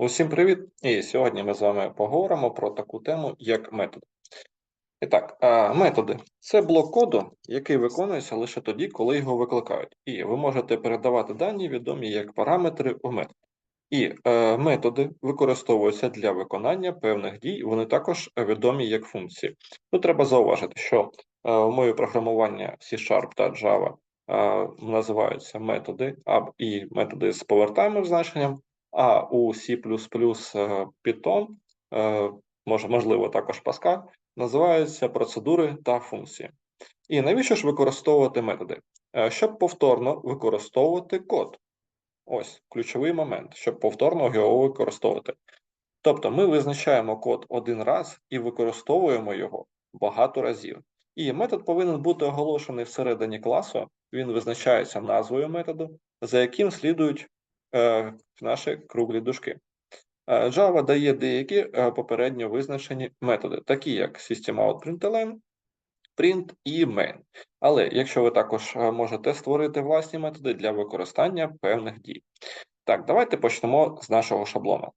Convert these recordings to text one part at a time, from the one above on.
Усім привіт! І сьогодні ми з вами поговоримо про таку тему, як методи. І так, методи це блок коду, який виконується лише тоді, коли його викликають. І ви можете передавати дані, відомі як параметри у метод. І е, методи використовуються для виконання певних дій, вони також відомі як функції. Тут треба зауважити, що е, в мові програмування C-Sharp та Java е, називаються методи, а і методи з повертаємим значенням, а у C++ е, Python, е, може, можливо, також Pascal, називаються процедури та функції. І навіщо ж використовувати методи? Е, Щоб повторно використовувати код. Ось ключовий момент, щоб повторно його використовувати. Тобто ми визначаємо код один раз і використовуємо його багато разів. І метод повинен бути оголошений всередині класу, він визначається назвою методу, за яким слідують е, наші круглі дужки. Е, Java дає деякі е, попередньо визначені методи, такі як SystemOutPrintln, print і main. Але якщо ви також можете створити власні методи для використання певних дій. Так, давайте почнемо з нашого шаблону.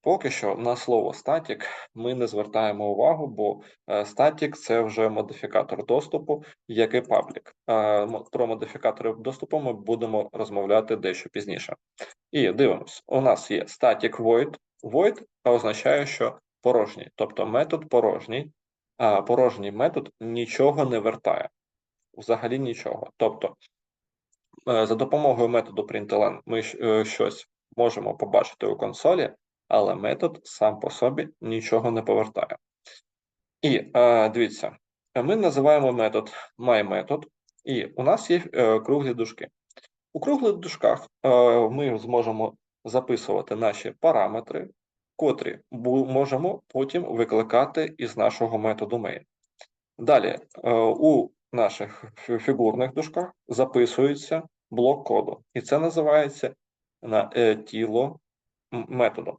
Поки що на слово static ми не звертаємо увагу, бо е, static – це вже модифікатор доступу, як і public. Е, Про модифікатори доступу ми будемо розмовляти дещо пізніше. І дивимось, у нас є static void. Void означає, що порожній, тобто метод порожній, а порожній метод нічого не вертає. Взагалі нічого. Тобто, е, за допомогою методу println ми щось можемо побачити у консолі, але метод сам по собі нічого не повертає. І е, дивіться, ми називаємо метод myMethod, і у нас є е, круглі дужки. У круглих дужках е, ми зможемо записувати наші параметри, котрі можемо потім викликати із нашого методу main. Далі е, у наших фігурних дужках записується блок коду, і це називається на е, тіло м- методу.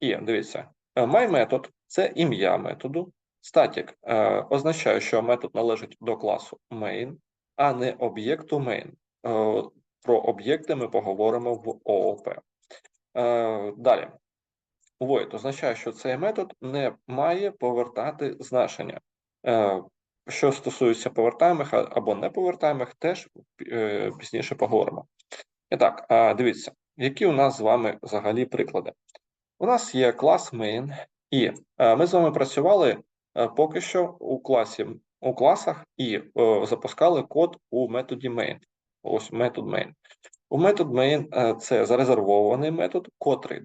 І дивіться, е, myMethod – це ім'я методу. Static е, означає, що метод належить до класу main, а не об'єкту main. Е, про об'єкти ми поговоримо в ООП. Е, далі. Void означає, що цей метод не має повертати значення. Е, що стосується повертаємих або неповертаємих, теж е, пізніше поговоримо. І так, е, дивіться, які у нас з вами взагалі приклади. У нас є клас main, і е, ми з вами працювали е, поки що у класі у класах і е, запускали код у методі main. Ось метод main. У метод main це зарезервований метод, котрий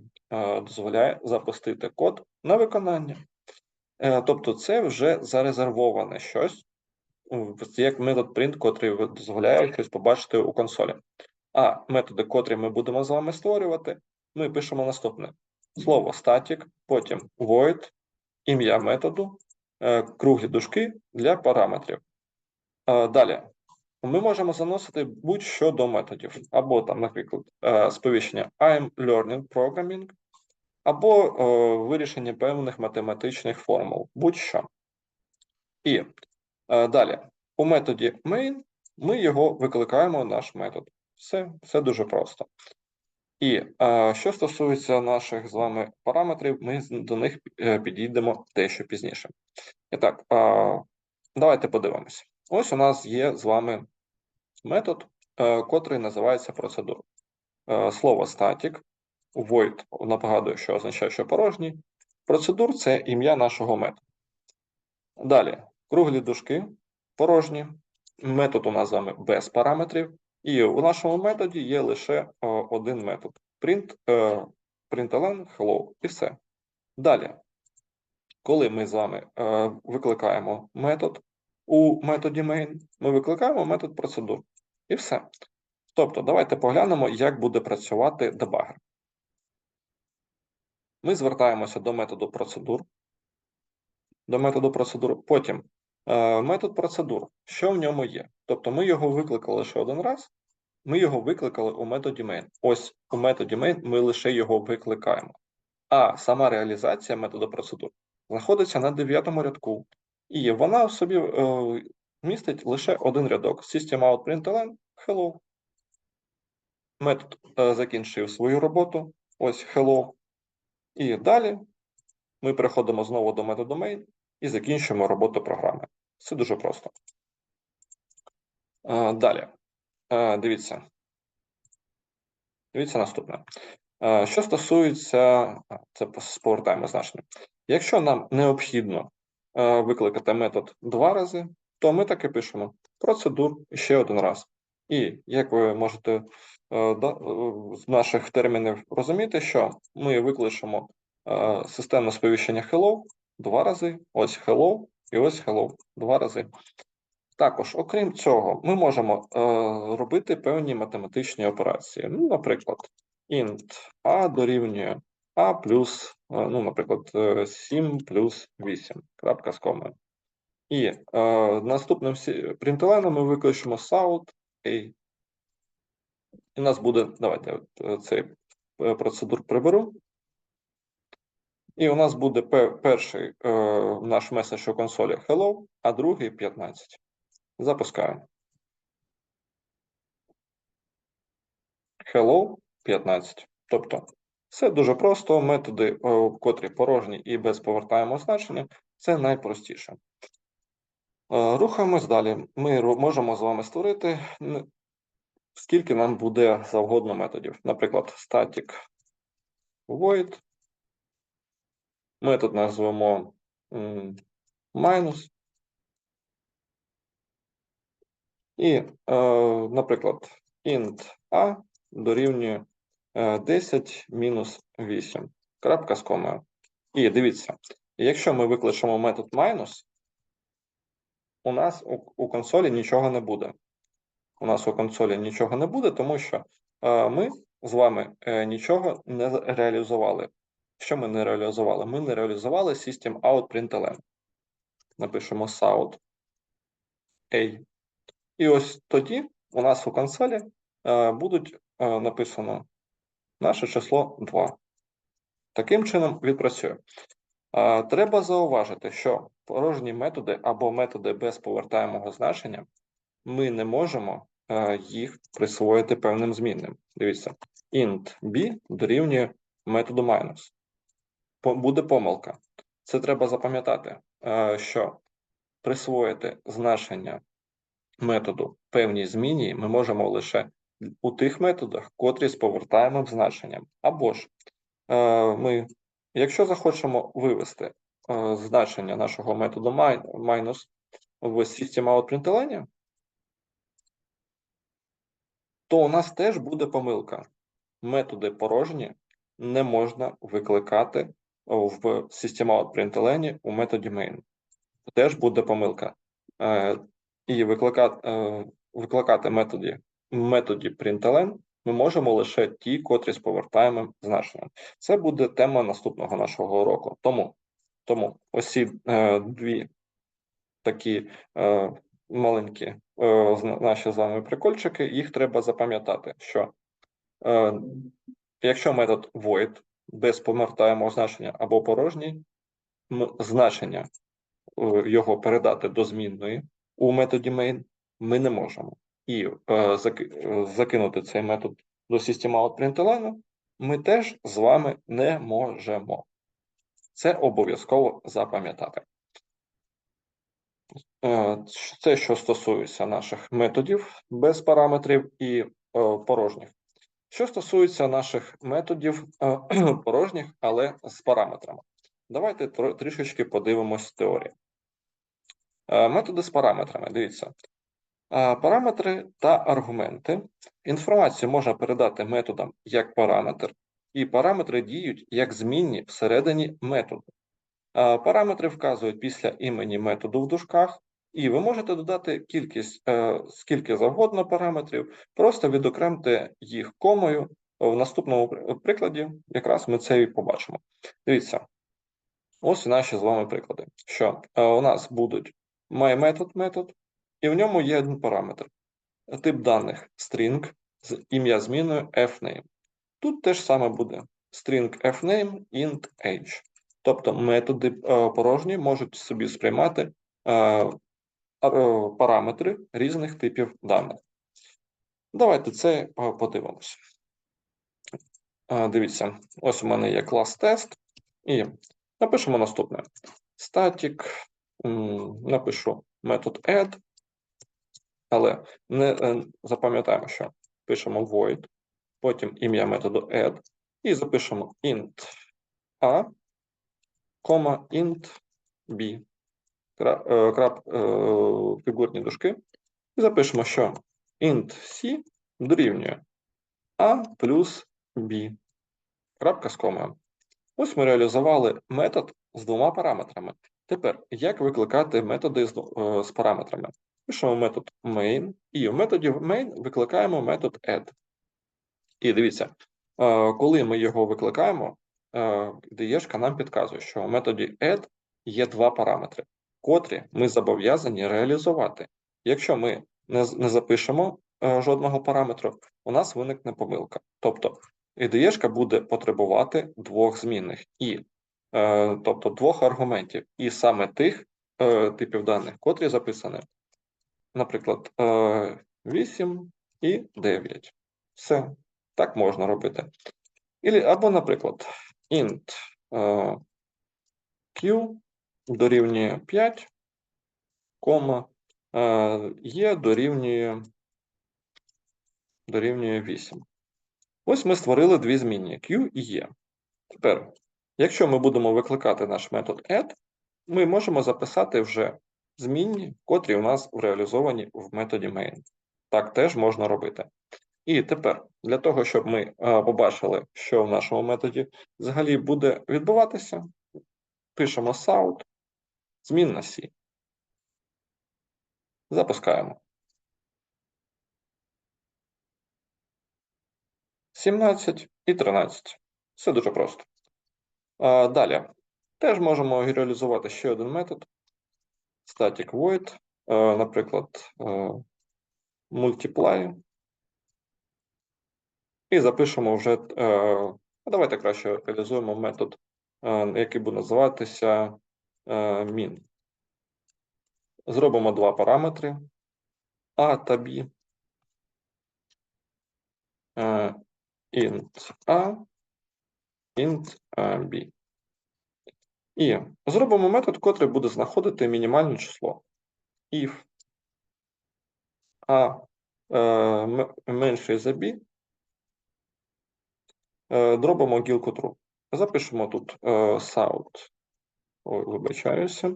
дозволяє запустити код на виконання. Тобто, це вже зарезервоване щось, як метод print, котрий дозволяє щось побачити у консолі. А методи, котрі ми будемо з вами створювати, ми пишемо наступне: слово static, потім void, ім'я методу, е, круглі дужки для параметрів. Е, Далі. Ми можемо заносити будь-що до методів, або там, наприклад, е, сповіщення I'm learning programming, або вирішення певних математичних формул, будь-що. І далі, у методі main ми його викликаємо наш метод. Все, все дуже просто. І е, що стосується наших з вами параметрів, ми до них е, підійдемо дещо пізніше. І так, е, давайте подивимось. Ось у нас є з вами метод, е, котрий називається процедура. Е, Слово static, void нагадую, що означає, що порожній. Процедур це ім'я нашого методу. Далі, круглі дужки, порожні. Метод у нас з вами без параметрів. І у нашому методі є лише е, один метод: print, е, println, hello, і все. Далі, коли ми з вами е, викликаємо метод у методі main, ми викликаємо метод процедур. І все. Тобто, давайте поглянемо, як буде працювати дебагер. Ми звертаємося до методу процедур. До методу процедур. Потім метод процедур. Що в ньому є? Тобто ми його викликали лише один раз. Ми його викликали у методі main. Ось у методі main ми лише його викликаємо. А сама реалізація методу процедур знаходиться на дев'ятому рядку. І вона в собі е, містить лише один рядок: SystemOutPrintln, hello. Метод е, закінчив свою роботу. ось hello. І далі ми переходимо знову до методу main і закінчуємо роботу програми. Це дуже просто. Е, Далі. Е, Дивіться. Дивіться наступне. Е, Що стосується, це повертаємо значення. Якщо нам необхідно викликати метод два рази, то ми так і пишемо процедур ще один раз. І як ви можете з наших термінів розуміти, що ми викличемо системне сповіщення hello два рази, ось hello і ось hello два рази. Також, окрім цього, ми можемо е, робити певні математичні операції. Ну, наприклад, int a дорівнює a плюс, е, ну, наприклад, е, 7 плюс 8, крапка з комою. І е, наступним принтеленом ми викличемо sout a. І у нас буде, давайте е, цей е, процедур приберу. І у нас буде перший е, наш меседж у консолі hello, а другий 15. Запускаємо. Hello 15. Тобто, все дуже просто. Методи, е, котрі порожні і без повертаємо значення, це найпростіше. Е, Рухаємось далі. Ми можемо з вами створити скільки нам буде завгодно методів. Наприклад, static void. Метод назвемо м, minus. І, е, наприклад, int a дорівнює е, 10 мінус 8. Крапка з комою. І дивіться, якщо ми викличемо метод minus, у нас у, у консолі нічого не буде. У нас у консолі нічого не буде, тому що е, ми з вами е, нічого не реалізували. Що ми не реалізували? Ми не реалізували system out println. Напишемо sout a. І ось тоді у нас у консолі е, будуть е, написано наше число 2. Таким чином відпрацює. Е, Треба зауважити, що порожні методи або методи без повертаємого значення ми не можемо е, їх присвоїти певним змінним. Дивіться, int b дорівнює методу minus. Буде помилка. Це треба запам'ятати, е, що присвоїти значення методу певній зміні ми можемо лише у тих методах, котрі з повертаємим значенням. Або ж е, ми, якщо захочемо вивести е, значення нашого методу min- minus в system out то у нас теж буде помилка. Методи порожні не можна викликати в system out у методі main. Теж буде помилка. Е, і викликати, е, викликати методі, методі println ми можемо лише ті, котрі з повертаємим значенням. Це буде тема наступного нашого уроку. Тому, тому ось ці е, дві такі е, маленькі е, наші з вами прикольчики, їх треба запам'ятати, що е, якщо метод void без повертаємого значення або порожній, значення е, його передати до змінної у методі main ми не можемо. І е, е, закинути цей метод до system out println ми теж з вами не можемо. Це обов'язково запам'ятати. Е, Це що стосується наших методів без параметрів і порожніх. Що стосується наших методів е, порожніх, але з параметрами. Давайте трішечки подивимось теорії. Е, Методи з параметрами. Дивіться. Е, Параметри та аргументи. Інформацію можна передати методам як параметр, і параметри діють як змінні всередині методу. Параметри вказують після імені методу в дужках, і ви можете додати кількість е, скільки завгодно параметрів, просто відокремте їх комою. В наступному прикладі якраз ми це і побачимо. Дивіться, ось наші з вами приклади. Що е, у нас будуть myMethod метод, і в ньому є один параметр. Тип даних string з ім'я зміною fname. Тут теж саме буде string fname int age. Тобто методи е, порожні можуть собі сприймати е, параметри різних типів даних. Давайте це е, подивимось. Дивіться, ось у мене є клас тест, і напишемо наступне: static, напишу метод add, але не е, запам'ятаємо, що пишемо void, потім ім'я методу add, і запишемо int a, int b, е, крап, е, фігурні дужки, і запишемо, що int c дорівнює a плюс b, крапка з комою. Ось ми реалізували метод з двома параметрами. Тепер, як викликати методи з, е, параметрами? Пишемо метод main, і в методі main викликаємо метод add. І дивіться, е, коли ми його викликаємо, е, ідеєшка нам підказує, що в методі add є два параметри, котрі ми зобов'язані реалізувати. Якщо ми не, не запишемо е, жодного параметру, у нас виникне помилка. Тобто ідеєшка буде потребувати двох змінних, і, е, тобто двох аргументів, і саме тих е, типів даних, котрі записані. Наприклад, е, 8 і 9. Все. Так можна робити. Або, наприклад, int е, q дорівнює 5, кома е, дорівнює, дорівнює 8. Ось ми створили дві змінні q і є. Тепер, якщо ми будемо викликати наш метод add, ми можемо записати вже змінні, котрі у нас реалізовані в методі main. Так теж можна робити. І тепер, для того, щоб ми е, побачили, що в нашому методі взагалі буде відбуватися, пишемо sout, змінна C. Запускаємо. 17 і 13. Все дуже просто. Далі. Теж можемо реалізувати ще один метод. Static void, е, наприклад, е, multiply. І запишемо вже. е, Давайте краще реалізуємо метод, який буде називатися е, min. Зробимо два параметри A та B. Е, int A, int B. І зробимо метод, котрий буде знаходити мінімальне число. If A е, менше за B, зробимо гілку true. Запишемо тут е, sout. Ой, вибачаюся.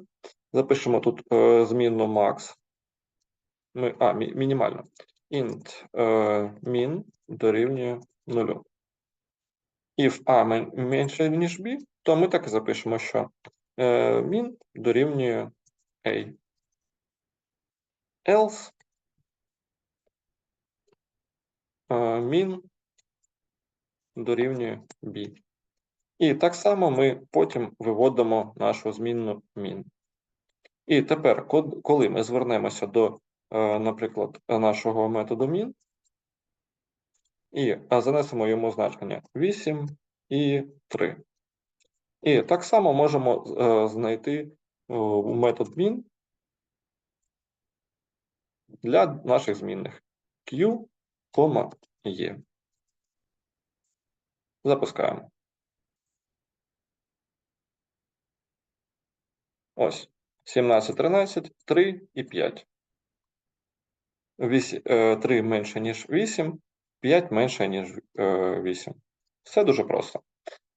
Запишемо тут е, змінну max. Ми, а, мі, мінімально. int е, min дорівнює 0. If a мен- менше, ніж b, то ми так і запишемо, що е, min дорівнює a. Else min дорівнює b. І так само ми потім виводимо нашу змінну min. І тепер, коли ми звернемося до, е, наприклад, нашого методу min, і занесемо йому значення 8 і 3. І так само можемо е, знайти метод min для наших змінних q, e. Запускаємо. Ось 17, 13, 3 і 5. 8, 3 менше, ніж 8, 5 менше, ніж е, 8. Все дуже просто.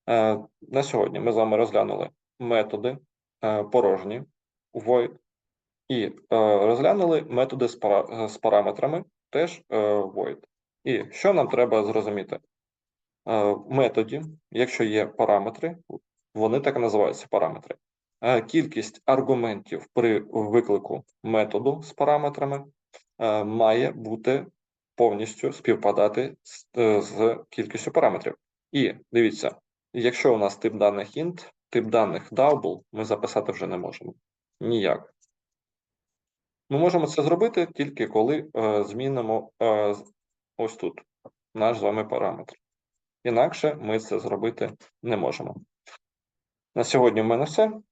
Е, На сьогодні ми з вами розглянули методи е, порожні void і е, розглянули методи з, параметрами теж е, void. І що нам треба зрозуміти? Е, В методі, якщо є параметри, вони так і називаються параметри. Кількість аргументів при виклику методу з параметрами е, має бути повністю співпадати з, е, з кількістю параметрів. І дивіться, якщо у нас тип даних int, тип даних double, ми записати вже не можемо. Ніяк. Ми можемо це зробити тільки коли е, змінимо е, ось тут наш з вами параметр. Інакше ми це зробити не можемо. На сьогодні в мене все.